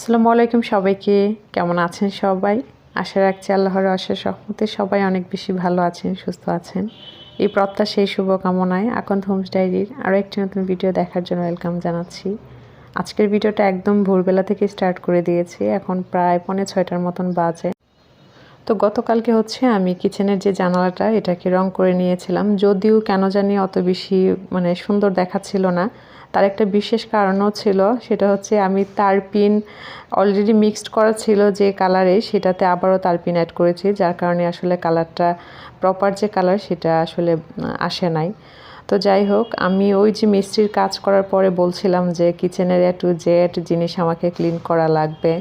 আসসালামু আলাইকুম সবাইকে। কেমন আছেন সবাই? আশা রাখছি আল্লাহর আশা সহমতে সবাই অনেক বেশি ভালো আছেন, সুস্থ আছেন। এই প্রত্যাশা এই শুভকামনায় আকন্ত হোমস ডায়েরির আরও একটি নতুন ভিডিও দেখার জন্য ওয়েলকাম জানাচ্ছি। আজকের ভিডিওটা একদম ভোরবেলা থেকে স্টার্ট করে দিয়েছি। এখন প্রায় পৌনে ছয়টার মতন বাজে। তো গতকালকে হচ্ছে আমি কিচেনের যে জানালাটা, এটাকে রং করে নিয়েছিলাম। যদিও কেন জানি অত বেশি মানে সুন্দর দেখাচ্ছিল না। তার একটা বিশেষ কারণও ছিল, সেটা হচ্ছে আমি তারপিন অলরেডি মিক্সড করা ছিল যে কালারে, সেটাতে আবারও তারপিন অ্যাড করেছি, যার কারণে আসলে কালারটা প্রপার যে কালার সেটা আসলে আসে নাই। তো যাই হোক, আমি ওই যে মিস্ত্রির কাজ করার পরে বলছিলাম যে কিচেনের এ টু জেড জিনিস আমাকে ক্লিন করা লাগবে।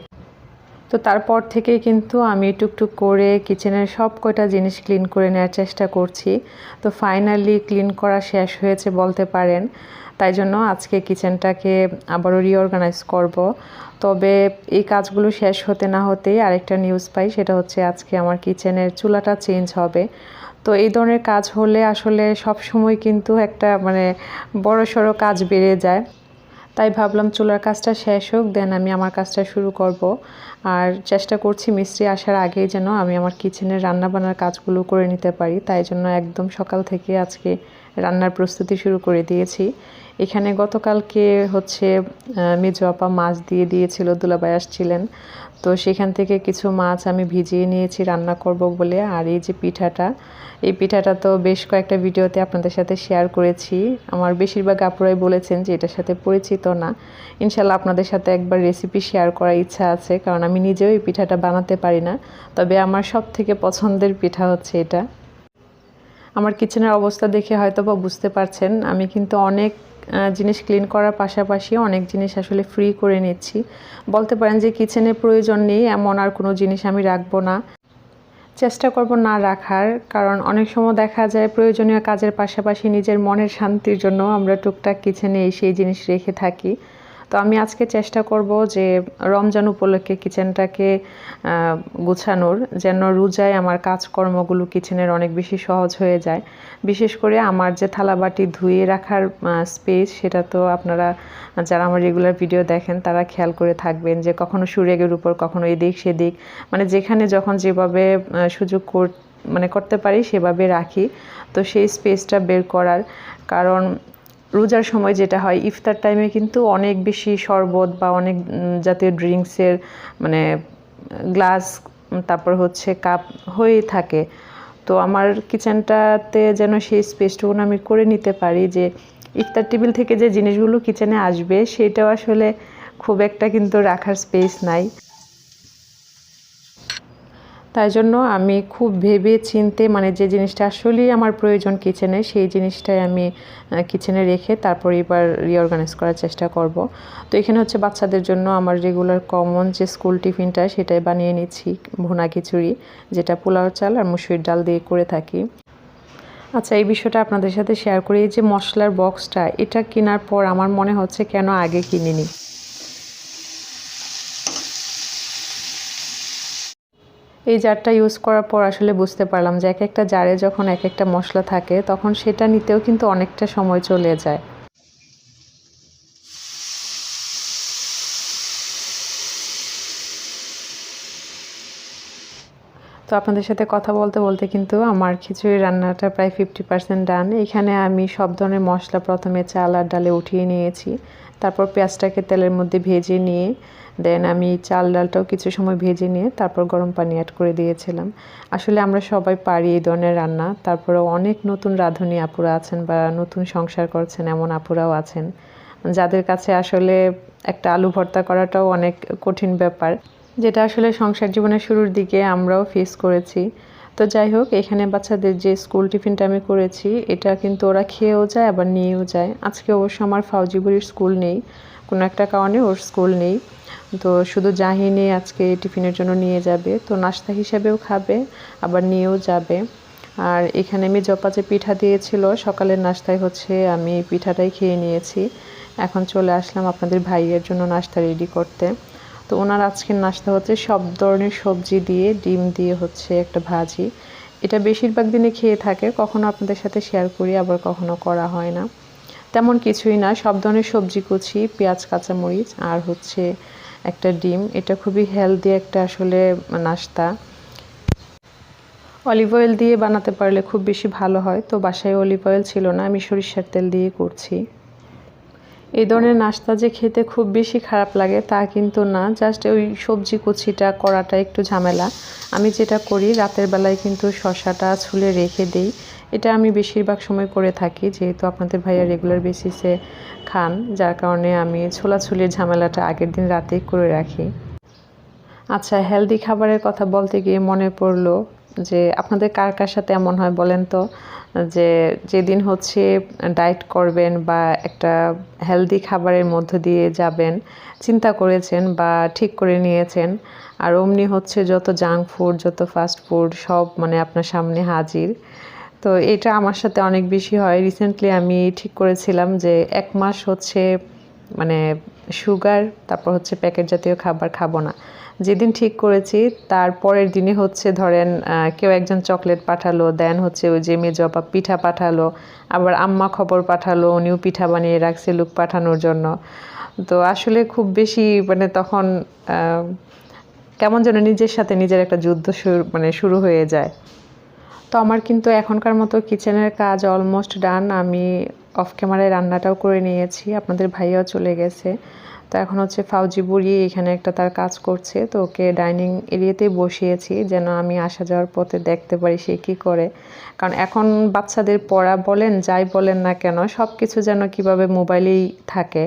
তো তারপর থেকে কিন্তু আমি টুকটুক করে কিচেনের সব কয়টা জিনিস ক্লিন করে নেওয়ার চেষ্টা করছি। তো ফাইনালি ক্লিন করা শেষ হয়েছে বলতে পারেন। তাই জন্য আজকে কিচেনটাকে আবারও রিঅর্গানাইজ করব। তবে এই কাজগুলো শেষ হতে না হতেই আরেকটা নিউজ পাই, সেটা হচ্ছে আজকে আমার কিচেনের চুলাটা চেঞ্জ হবে। তো এই ধরনের কাজ হলে আসলে সব সময় কিন্তু একটা মানে বড় সড়ো কাজ বেড়ে যায়। তাই ভাবলাম চুলার কাজটা শেষ হোক দেন আমি আমার কাজটা শুরু করব। আর চেষ্টা করছি মিস্ত্রি আসার আগেই যেন আমি আমার কিচেনের রান্নাবান্নার কাজগুলো করে নিতে পারি। তাই জন্য একদম সকাল থেকে আজকে রান্নার প্রস্তুতি শুরু করে দিয়েছি। এখানে গতকালকে হচ্ছে মেজো আপা মাছ দিয়ে দিয়েছিল দুলাবাই আসছিলেন। তো সেখান থেকে কিছু মাছ আমি ভিজিয়ে নিয়েছি, রান্না করব বলে। আর এই যে পিঠাটা, এই পিঠাটা তো বেশ কয়েকটা ভিডিওতে আপনাদের সাথে শেয়ার করেছি। আমার বেশিরভাগ আপুরাই বলেছেন যে এটার সাথে পরিচিত না। ইনশাল্লাহ আপনাদের সাথে একবার রেসিপি শেয়ার করার ইচ্ছা আছে, কারণ আমি নিজেও এই পিঠাটা বানাতে পারি না। তবে আমার সব থেকে পছন্দের পিঠা হচ্ছে এটা। আমার কিচেনের অবস্থা দেখে হয়তো বা বুঝতে পারছেন, আমি কিন্তু অনেক জিনিস ক্লিন করার পাশাপাশি অনেক জিনিস আসলে ফ্রি করে নিচ্ছি। বলতে পারেন যে কিচেনে প্রয়োজন নেই, এমন আর কোনো জিনিস আমি রাখব না। চেষ্টা করব না রাখার, কারণ অনেক সময় দেখা যায় প্রয়োজনীয় কাজের পাশাপাশি নিজের মনের শান্তির জন্য আমরা টুকটাক কিচেনে এই সেই জিনিস রেখে থাকি। তো আমি আজকে চেষ্টা করব যে রমজান উপলক্ষে কিচেনটাকে গুছানোর, যেন রোজায় আমার কাজকর্মগুলো কিচেনের অনেক বেশি সহজ হয়ে যায়। বিশেষ করে আমার যে থালাবাটি ধুয়ে রাখার স্পেস সেটা তো আপনারা, যারা আমার রেগুলার ভিডিও দেখেন, তারা খেয়াল করে থাকবেন যে কখনো সুরেগের উপর, কখনো এদিক সেদিক। মানে যেখানে যখন যেভাবে সুযোগ কর মানে করতে পারি সেভাবে রাখি। তো সেই স্পেসটা বের করার কারণ রোজার সময় যেটা হয়, ইফতার টাইমে কিন্তু অনেক বেশি শরবত বা অনেক জাতীয় ড্রিঙ্কসের মানে গ্লাস তারপর হচ্ছে কাপ হয়েই থাকে। তো আমার কিচেনটাতে যেন সেই স্পেসটুকু আমি করে নিতে পারি যে, ইফতার টেবিল থেকে যে জিনিসগুলো কিচেনে আসবে, সেটাও আসলে খুব একটা কিন্তু রাখার স্পেস নাই। তাই জন্য আমি খুব ভেবে চিনতে মানে যে জিনিসটা আসলেই আমার প্রয়োজন কিচেনে, সেই জিনিসটাই আমি কিচেনে রেখে তারপর এবার রিঅর্গানাইজ করার চেষ্টা করব। তো এখানে হচ্ছে বাচ্চাদের জন্য আমার রেগুলার কমন যে স্কুল টিফিনটা, সেটাই বানিয়ে নিচ্ছি, ভুনা খিচুড়ি, যেটা পোলাও চাল আর মুসুরির ডাল দিয়ে করে থাকি। আচ্ছা এই বিষয়টা আপনাদের সাথে শেয়ার করি, এই যে মশলার বক্সটা এটা কেনার পর আমার মনে হচ্ছে কেন আগে কিনিনি? এই জারটা ইউজ করার পর আসলে বুঝতে পারলাম যে এক একটা জারে যখন এক একটা মশলা থাকে, তখন সেটা নিতেও কিন্তু অনেকটা সময় চলে যায়। তো আপনাদের সাথে কথা বলতে বলতে কিন্তু আমার খিচুড়ি রান্নাটা প্রায় ফিফটি পার্সেন্ট ডান এখানে আমি সব ধরনের মশলা প্রথমে চাল আর ডালে উঠিয়ে নিয়েছি। তারপর পেঁয়াজটাকে তেলের মধ্যে ভেজে নিয়ে, দেন আমি চাল ডালটাও কিছু সময় ভেজে নিয়ে তারপর গরম পানি অ্যাড করে দিয়েছিলাম। আসলে আমরা সবাই পারি এই ধরনের রান্না। তারপরেও অনেক নতুন রাঁধুনি আপুরা আছেন বা নতুন সংসার করছেন এমন আপুরাও আছেন। যাদের কাছে আসলে একটা আলু ভর্তা করাটাও অনেক কঠিন ব্যাপার। যেটা আসলে সংসার জীবনের শুরুর দিকে আমরাও ফেস করেছি। তো যাই হোক, এখানে বাচ্চাদের যে স্কুল টিফিনটা আমি করেছি, এটা কিন্তু ওরা খেয়েও যায়, আবার নিয়েও যায়। আজকে অবশ্য আমার ফাউজিবুরির স্কুল নেই, কোনো একটা কারণে ওর স্কুল নেই। তো শুধু জাহিনী আজকে টিফিনের জন্য নিয়ে যাবে, তো নাস্তা হিসাবেও খাবে, আবার নিয়েও যাবে। আর এখানে আমি জপাচে পিঠা দিয়েছিল, সকালের নাস্তায় হচ্ছে আমি পিঠাটাই খেয়ে নিয়েছি। এখন চলে আসলাম আপনাদের ভাইয়ের জন্য নাস্তা রেডি করতে। তো ওনার আজকের নাস্তা হচ্ছে সব ধরনের সবজি দিয়ে, ডিম দিয়ে হচ্ছে একটা ভাজি। এটা বেশিরভাগ দিনে খেয়ে থাকে, কখনো আপনাদের সাথে শেয়ার করি, আবার কখনো করা হয় না। তেমন কিছুই না, সব ধরনের সবজি কুচি, পেঁয়াজ, কাঁচামরিচ আর হচ্ছে একটা ডিম। এটা খুবই হেলদি একটা আসলে নাস্তা। অলিভ অয়েল দিয়ে বানাতে পারলে খুব বেশি ভালো হয়। তো বাসায় অলিভ অয়েল ছিল না, আমি সরিষার তেল দিয়ে করছি। এই ধরনের নাস্তা যে খেতে খুব বেশি খারাপ লাগে তা কিন্তু না। জাস্ট ওই সবজি কুচিটা করাটা একটু ঝামেলা। আমি যেটা করি, রাতের বেলায় কিন্তু শশাটা ছুলে রেখে দিই। এটা আমি বেশিরভাগ সময় করে থাকি, যেহেতু আপনাদের ভাইয়া রেগুলার বেসিসে খান, যার কারণে আমি ছোলাছুলির ঝামেলাটা আগের দিন রাতেই করে রাখি। আচ্ছা হেলদি খাবারের কথা বলতে গিয়ে মনে পড়ল যে আপনাদের কার কার সাথে এমন হয় বলেন তো? যে যেদিন হচ্ছে ডায়েট করবেন বা একটা হেলদি খাবারের মধ্য দিয়ে যাবেন, চিন্তা করেছেন বা ঠিক করে নিয়েছেন, আর অমনি হচ্ছে যত জাঙ্ক ফুড যত ফাস্ট ফুড সব মানে আপনার সামনে হাজির। তো এটা আমার সাথে অনেক বেশি হয়। রিসেন্টলি আমি ঠিক করেছিলাম যে এক মাস হচ্ছে মানে সুগার তারপর হচ্ছে প্যাকেট জাতীয় খাবার খাব না। যেদিন ঠিক করেছি, তার পরের দিনে হচ্ছে ধরেন কেউ একজন চকলেট পাঠালো, দেন হচ্ছে ওই যে মেজো আপা পিঠা পাঠালো, আবার আম্মা খবর পাঠালো, উনিও পিঠা বানিয়ে রাখছে লুক পাঠানোর জন্য। তো আসলে খুব বেশি মানে তখন কেমন যেন নিজের সাথে নিজের একটা যুদ্ধ শুরু মানে শুরু হয়ে যায়। তো আমার কিন্তু এখনকার মতো কিচেনের কাজ অলমোস্ট ডান আমি অফ ক্যামেরায় রান্নাটাও করে নিয়েছি, আপনাদের ভাইয়াও চলে গেছে। তো এখন হচ্ছে ফাউজি বুড়ি এখানে একটা তার কাজ করছে। তো ওকে ডাইনিং এরিয়াতেই বসিয়েছি যেন আমি আসা যাওয়ার পথে দেখতে পারি সে কী করে। কারণ এখন বাচ্চাদের পড়া বলেন, যাই বলেন না কেন সব কিছু যেন কীভাবে মোবাইলেই থাকে।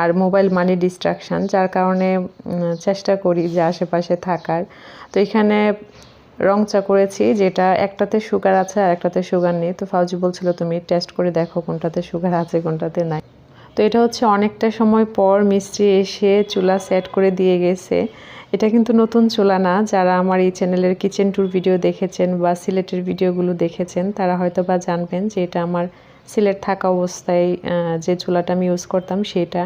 আর মোবাইল মানি ডিস্ট্রাকশান যার কারণে চেষ্টা করি যে আশেপাশে থাকার। তো এখানে রং চা করেছি যেটা একটাতে সুগার আছে আর একটাতে সুগার নেই। তো ফাউজি বলছিল, তুমি টেস্ট করে দেখো কোনটাতে সুগার আছে, কোনটাতে নাই। তো এটা হচ্ছে অনেকটা সময় পর মিস্ত্রি এসে চুলা সেট করে দিয়ে গেছে। এটা কিন্তু নতুন চুলা না, যারা আমার এই চ্যানেলের কিচেন ট্যুর ভিডিও দেখেছেন বা সিলেটের ভিডিওগুলো দেখেছেন, তারা হয়তো বা জানবেন যে এটা আমার সিলেট থাকা অবস্থায় যে চুলাটা আমি ইউজ করতাম সেটা।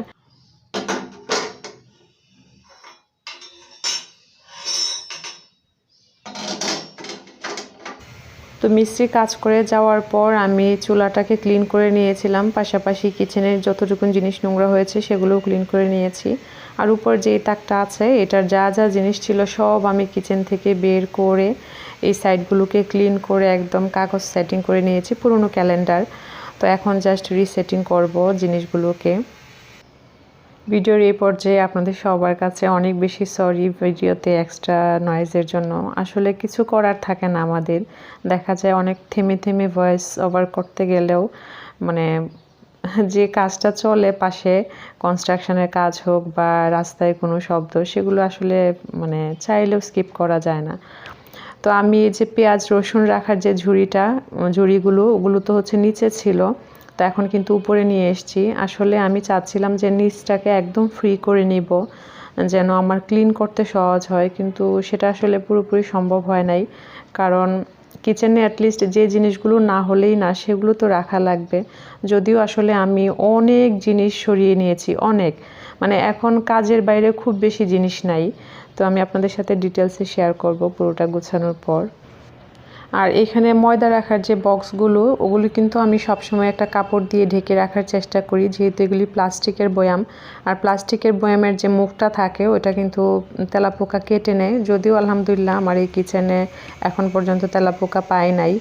মিস্ত্রি কাজ করে যাওয়ার পর আমি চুলাটাকে ক্লিন করে নিয়েছিলাম। পাশাপাশি কিচেনের যতটুকুন জিনিস নোংরা হয়েছে সেগুলোও ক্লিন করে নিয়েছি। আর উপর যে তাকটা আছে, এটার যা যা জিনিস ছিল সব আমি কিচেন থেকে বের করে এই সাইডগুলোকে ক্লিন করে একদম কাগজ সেটিং করে নিয়েছি, পুরনো ক্যালেন্ডার তো এখন জাস্ট রিসেটিং করব জিনিসগুলোকে। ভিডিওর এই পর্যায়ে আপনাদের সবার কাছে অনেক বেশি সরি ভিডিওতে এক্সট্রা নয়েজের জন্য। আসলে কিছু করার থাকে না আমাদের। দেখা যায় অনেক থেমে থেমে ভয়েস ওভার করতে গেলেও মানে যে কাজটা চলে পাশে কনস্ট্রাকশনের কাজ হোক বা রাস্তায় কোনো শব্দ, সেগুলো আসলে মানে চাইলেও স্কিপ করা যায় না। তো আমি এই যে পেঁয়াজ রসুন রাখার যে ঝুড়িটা, ঝুড়িগুলো, ওগুলো তো হচ্ছে নিচে ছিল। তো এখন কিন্তু উপরে নিয়ে এসছি। আসলে আমি চাচ্ছিলাম যে নিচটাকে একদম ফ্রি করে নিব, যেন আমার ক্লিন করতে সহজ হয়, কিন্তু সেটা আসলে পুরোপুরি সম্ভব হয় নাই। কারণ কিচেনে অ্যাটলিস্ট যে জিনিসগুলো না হলেই না, সেগুলো তো রাখা লাগবে। যদিও আসলে আমি অনেক জিনিস সরিয়ে নিয়েছি, অনেক। মানে এখন কাজের বাইরে খুব বেশি জিনিস নাই। তো আমি আপনাদের সাথে ডিটেলসে শেয়ার করব পুরোটা গুছানোর পর। আর এখানে ময়দা রাখার যে বক্সগুলো, ওগুলো কিন্তু আমি সবসময় একটা কাপড় দিয়ে ঢেকে রাখার চেষ্টা করি, যেহেতু এগুলি প্লাস্টিকের বয়াম। আর প্লাস্টিকের বয়ামের যে মুখটা থাকে, ওটা কিন্তু তেলাপোকা কেটে নেয়। যদিও আলহামদুলিল্লাহ আমার এই কিচেনে এখন পর্যন্ত তেলাপোকা পায় নাই।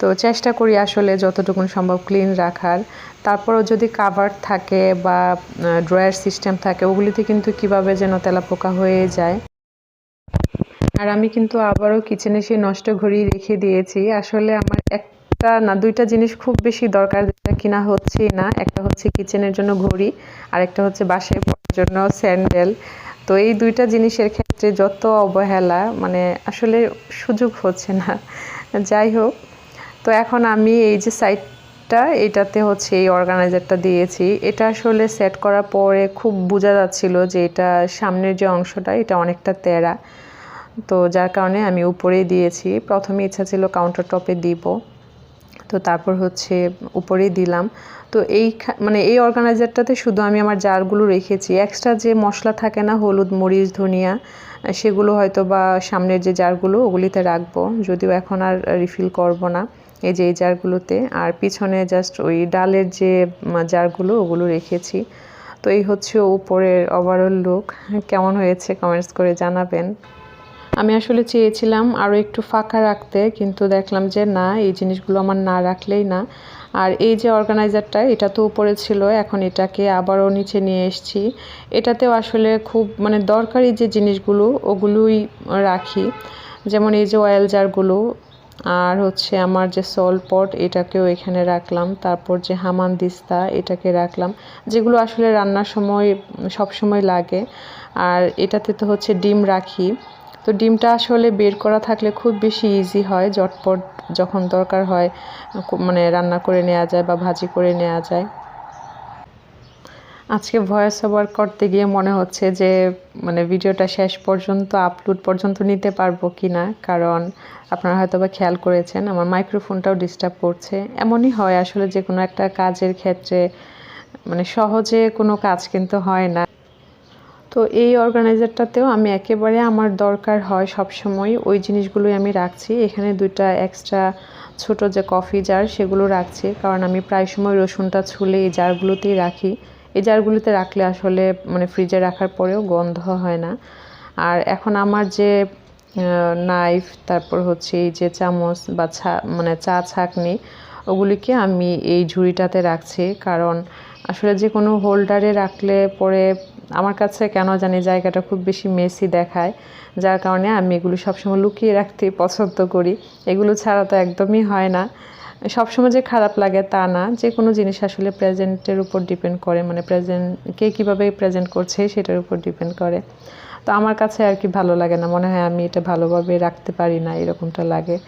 তো চেষ্টা করি আসলে যতটুকুন সম্ভব ক্লিন রাখার। তারপরও যদি কাভার থাকে বা ড্রয়ার সিস্টেম থাকে, ওগুলিতে কিন্তু কীভাবে যেন তেলাপোকা হয়ে যায়। আর আমি কিন্তু আবারও কিচেনে সেই নষ্ট ঘড়ি রেখে দিয়েছি। আসলে আমার একটা না, দুইটা জিনিস খুব বেশি দরকার যেটা কিনা হচ্ছে না। একটা হচ্ছে কিচেনের জন্য ঘড়ি আর একটা হচ্ছে বাসায় পড়ার জন্য স্যান্ডেল তো এই দুইটা জিনিসের ক্ষেত্রে যত অবহেলা মানে আসলে সুযোগ হচ্ছে না। যাই হোক, তো এখন আমি এই যে সাইডটা এটাতে হচ্ছে এই অর্গানাইজারটা দিয়েছি। এটা আসলে সেট করার পরে খুব বোঝা যাচ্ছিল যে এটা সামনের যে অংশটা, এটা অনেকটা তেরা। তো যার কারণে আমি উপরেই দিয়েছি। প্রথমে ইচ্ছা ছিল কাউন্টার টপে দিব। তো তারপর হচ্ছে উপরেই দিলাম। তো এই মানে এই অর্গানাইজারটাতে শুধু আমি আমার জারগুলো রেখেছি। এক্সট্রা যে মশলা থাকে না, হলুদ, মরিচ, ধনিয়া, সেগুলো হয়তো বা সামনের যে জারগুলো, ওগুলিতে রাখব। যদিও এখন আর রিফিল করব না এই যে এই জারগুলোতে। আর পিছনে জাস্ট ওই ডালের যে জারগুলো, ওগুলো রেখেছি। তো এই হচ্ছে উপরের ওভারঅল লুক কেমন হয়েছে কমেন্টস করে জানাবেন। আমি আসলে চেয়েছিলাম আরও একটু ফাঁকা রাখতে, কিন্তু দেখলাম যে না, এই জিনিসগুলো আমার না রাখলেই না। আর এই যে অর্গানাইজারটা, এটা তো উপরে ছিল, এখন এটাকে আবারও নিচে নিয়ে এসেছি। এটাতেও আসলে খুব মানে দরকারি যে জিনিসগুলো, ওগুলোই রাখি। যেমন এই যে অয়েল জারগুলো আর হচ্ছে আমার যে সল পট এটাকেও এখানে রাখলাম। তারপর যে হামান দিস্তা, এটাকে রাখলাম। যেগুলো আসলে রান্নার সময় সব সময় লাগে। আর এটাতে তো হচ্ছে ডিম রাখি। তো ডিমটা আসলে বের করা থাকলে খুব বেশি ইজি হয়, জটপট যখন দরকার হয় মানে রান্না করে নেওয়া যায় বা ভাজি করে নেওয়া যায়। আজকে ভয়েস ওভার করতে গিয়ে মনে হচ্ছে যে মানে ভিডিওটা শেষ পর্যন্ত আপলোড পর্যন্ত নিতে পারব কি না কারণ আপনারা হয়তো বা খেয়াল করেছেন, আমার মাইক্রোফোনটাও ডিস্টার্ব করছে। এমনই হয় আসলে যে কোনো একটা কাজের ক্ষেত্রে মানে সহজে কোনো কাজ কিন্তু হয় না। তো এই অর্গানাইজারটাতেও আমি একেবারে আমার দরকার হয় সব সময় ওই জিনিসগুলোই আমি রাখছি। এখানে দুইটা এক্সট্রা ছোট যে কফি জার সেগুলো রাখছি, কারণ আমি প্রায় সময় রসুনটা ছুলে এই জারগুলোতেই রাখি। এই জারগুলোতে রাখলে আসলে মানে ফ্রিজে রাখার পরেও গন্ধ হয় না। আর এখন আমার যে নাইফ তারপর হচ্ছে এই যে চামচ বা ছা মানে চা ছাকনি, ওগুলিকে আমি এই ঝুড়িটাতে রাখছি। কারণ আসলে যে কোনো হোল্ডারে রাখলে পরে আমার কাছে কেন জানি জায়গাটা খুব বেশি মেসি দেখায়। যার কারণে আমি এগুলো সবসময় লুকিয়ে রাখতে পছন্দ করি। এগুলো ছাড়া তো একদমই হয় না। সবসময় যে খারাপ লাগে তা না। যে কোনো জিনিস আসলে প্রেজেন্টের উপর ডিপেন্ড করে। মানে প্রেজেন্ট, কে কীভাবে প্রেজেন্ট করছে সেটার উপর ডিপেন্ড করে। তো আমার কাছে আর কি ভালো লাগে না। মনে হয় আমি এটা ভালোভাবে রাখতে পারি না, এরকমটা লাগে।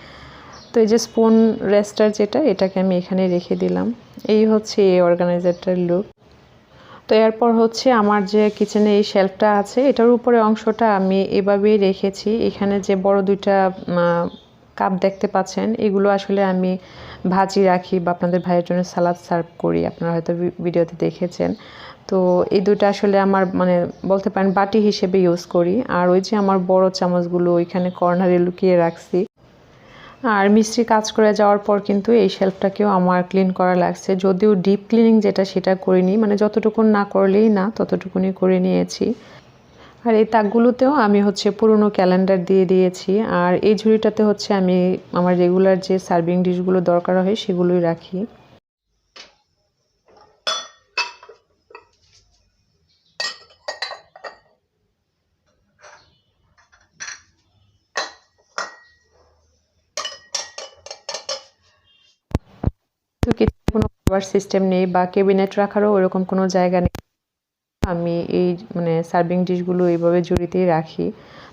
তো এই যে স্পুন রেস্টার যেটা, এটাকে আমি এখানে রেখে দিলাম। এই হচ্ছে এই অর্গানাইজারটার লুক তো এরপর হচ্ছে আমার যে কিচেনে এই শেলফটা আছে, এটার উপরে অংশটা আমি এভাবেই রেখেছি। এখানে যে বড় দুইটা কাপ দেখতে পাচ্ছেন, এগুলো আসলে আমি ভাজি রাখি বা আপনাদের ভাইয়ের জন্য সালাদ সার্ভ করি। আপনারা হয়তো ভিডিওতে দেখেছেন। তো এই দুটো আসলে আমার মানে বলতে পারেন বাটি হিসেবে ইউজ করি। আর ওই যে আমার বড় চামচগুলো, ওইখানে কর্নারে লুকিয়ে রাখছি। আর মিস্ত্রি কাজ করে যাওয়ার পর কিন্তু এই শেলফটাকেও আমার ক্লিন করা লাগছে। যদিও ডিপ ক্লিনিং যেটা সেটা করিনি মানে যতটুকুন না করলেই না ততটুকুনি করে নিয়েছি। আর এই তাকগুলোতেও আমি হচ্ছে পুরনো ক্যালেন্ডার দিয়ে দিয়েছি। আর এই ঝুড়িটাতে হচ্ছে আমি আমার রেগুলার যে সার্ভিং ডিশগুলো দরকার হয় সেগুলোই রাখি তো কিছু খাবার সিস্টেম নেই বা কেবিনেট রাখারও ওরকম কোনো জায়গা নেই। আমি এই মানে সার্ভিং ডিশগুলো এইভাবে জুড়িতেই রাখি।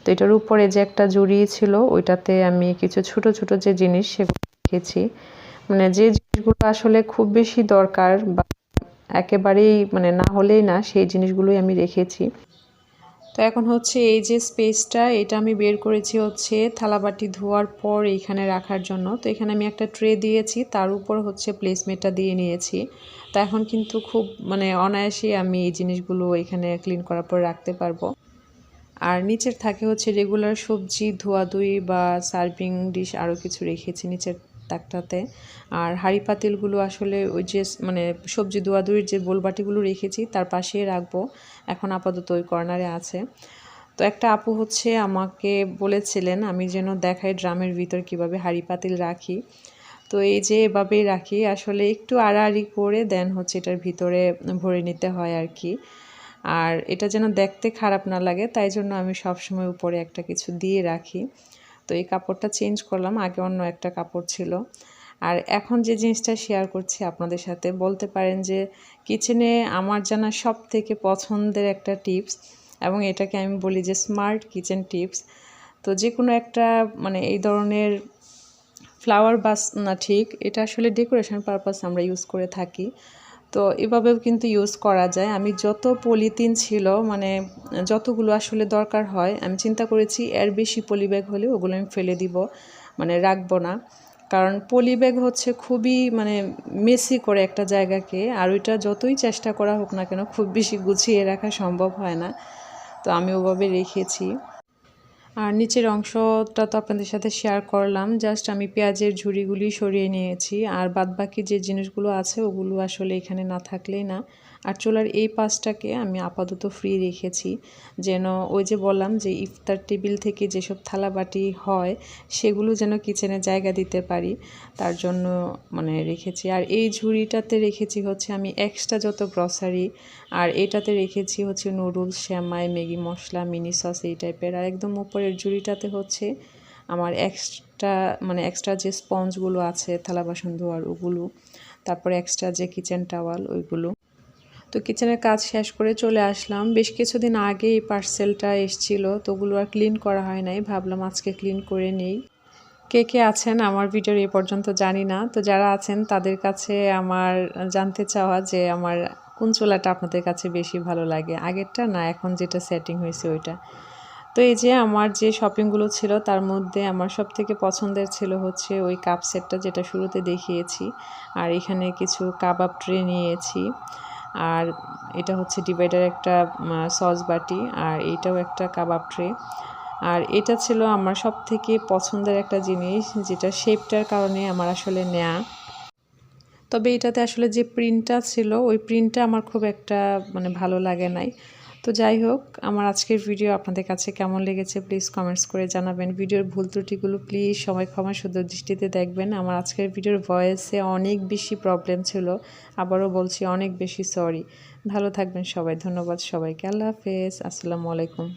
তো এটার উপরে যে একটা জুড়ি ছিল, ওইটাতে আমি কিছু ছোট ছোট যে জিনিস সেগুলো রেখেছি। মানে যে জিনিসগুলো আসলে খুব বেশি দরকার বা একেবারেই মানে না হলেই না, সেই জিনিসগুলোই আমি রেখেছি। তো এখন হচ্ছে এই যে স্পেসটা, এটা আমি বের করেছি হচ্ছে থালাবাটি ধোয়ার পর এইখানে রাখার জন্য। তো এখানে আমি একটা ট্রে দিয়েছি, তার উপর হচ্ছে প্লেসমেটটা দিয়ে নিয়েছি। তো এখন কিন্তু খুব মানে অনায়াসেই আমি এই জিনিসগুলো এখানে ক্লিন করার পর রাখতে পারব। আর নিচের থাকে হচ্ছে রেগুলার সবজি, ধোয়াধুয়ি বা সার্ভিং ডিশ আরও কিছু রেখেছি নিচের তাকটাতে। আর হাঁড়ি পাতিলগুলো আসলে ওই যে মানে সবজি দোয়াদুরির যে বোলবাটিগুলো রেখেছি, তার পাশেই রাখব। এখন আপাতত ওই কর্নারে আছে। তো একটা আপু হচ্ছে আমাকে বলেছিলেন, আমি যেন দেখাই ড্রামের ভিতর কীভাবে হাঁড়ি পাতিল রাখি। তো এই যে এভাবেই রাখি। আসলে একটু আড়াআড়ি করে দেন হচ্ছে এটার ভিতরে ভরে নিতে হয় আর কি। আর এটা যেন দেখতে খারাপ না লাগে, তাই জন্য আমি সবসময় উপরে একটা কিছু দিয়ে রাখি। তো এই কাপড়টা চেঞ্জ করলাম, আগে অন্য একটা কাপড় ছিল। আর এখন যে জিনিসটা শেয়ার করছি আপনাদের সাথে, বলতে পারেন যে কিচেনে আমার জানা সব থেকে পছন্দের একটা টিপস এবং এটাকে আমি বলি যে স্মার্ট কিচেন টিপস তো যে কোনো একটা মানে এই ধরনের ফ্লাওয়ার বাস না ঠিক, এটা আসলে ডেকোরেশন পারপাস আমরা ইউজ করে থাকি। তো এভাবেও কিন্তু ইউজ করা যায়। আমি যত পলিথিন ছিল মানে যতগুলো আসলে দরকার হয়, আমি চিন্তা করেছি এর বেশি পলি ব্যাগ হলে ওগুলো আমি ফেলে দিব মানে রাখব না। কারণ পলি ব্যাগ হচ্ছে খুবই মানে মেসি করে একটা জায়গাকে, আর ওইটা যতই চেষ্টা করা হোক না কেন, খুব বেশি গুছিয়ে রাখা সম্ভব হয় না। তো আমি ওভাবে রেখেছি। আর নিচের অংশটা তো আপনাদের সাথে শেয়ার করলাম জাস্ট আমি পেঁয়াজের ঝুড়িগুলি সরিয়ে নিয়েছি, আর বাদবাকি যে জিনিসগুলো আছে ওগুলো আসলে এখানে না থাকলেই না। আর এই পাশটাকে আমি আপাতত ফ্রি রেখেছি। যেন ওই যে বললাম যে ইফতার টেবিল থেকে যেসব থালাবাটি হয়, সেগুলো যেন কিচেনে জায়গা দিতে পারি, তার জন্য মানে রেখেছি। আর এই ঝুড়িটাতে রেখেছি হচ্ছে আমি এক্সট্রা যত গ্রসারি আর এটাতে রেখেছি হচ্ছে নুডলস শ্যামাই ম্যাগি মশলা মিনি সস এই টাইপের আর একদম উপরের ঝুড়িটাতে হচ্ছে আমার এক্সট্রা মানে এক্সট্রা যে স্পঞ্জগুলো আছে, থালা বাসন ধোয়ার ওগুলো, তারপরে এক্সট্রা যে কিচেন টাওয়াল ওইগুলো। তো কিচেনের কাজ শেষ করে চলে আসলাম। বেশ কিছুদিন আগে এই পার্সেলটা এসছিল, তো ওগুলো আর ক্লিন করা হয় নাই। ভাবলাম আজকে ক্লিন করে নেই। কে কে আছেন? আমার ভিডিওর এ পর্যন্ত জানি না। তো যারা আছেন, তাদের কাছে আমার জানতে চাওয়া যে আমার কোন চুলাটা আপনাদের কাছে বেশি ভালো লাগে। আগেরটা না, এখন যেটা সেটিং হয়েছে ওইটা। তো এই যে আমার যে শপিংগুলো ছিল, তার মধ্যে আমার সব থেকে পছন্দের ছিল হচ্ছে ওই কাপ সেটটা যেটা শুরুতে দেখিয়েছি। আর এখানে কিছু কাবাব ট্রে নিয়েছি। আর এটা হচ্ছে ডিভাইডার একটা সস বাটি আর এটাও একটা কাবাব ট্রে। আর এটা ছিল আমার সব থেকে পছন্দের একটা জিনিস যেটা শেপটার কারণে আমার আসলে নেয়া। তবে এটাতে আসলে যে প্রিন্টটা ছিল, ওই প্রিন্টটা আমার খুব একটা মানে ভালো লাগে নাই। তো যাই হোক, আমার আজকের ভিডিও আপনাদের কাছে কেমন লেগেছে প্লিজ কমেন্টস করে জানাবেন। ভিডিওর ভুল ত্রুটিগুলো প্লিজ সময় ক্ষমা সুন্দর দৃষ্টিতে দেখবেন। আমার আজকের ভিডিওর ভয়েসে অনেক বেশি প্রবলেম ছিল, আবারও বলছি অনেক বেশি সরি ভালো থাকবেন সবাই, ধন্যবাদ সবাইকে। আল্লাহ হাফেজ, আসসালামু আলাইকুম।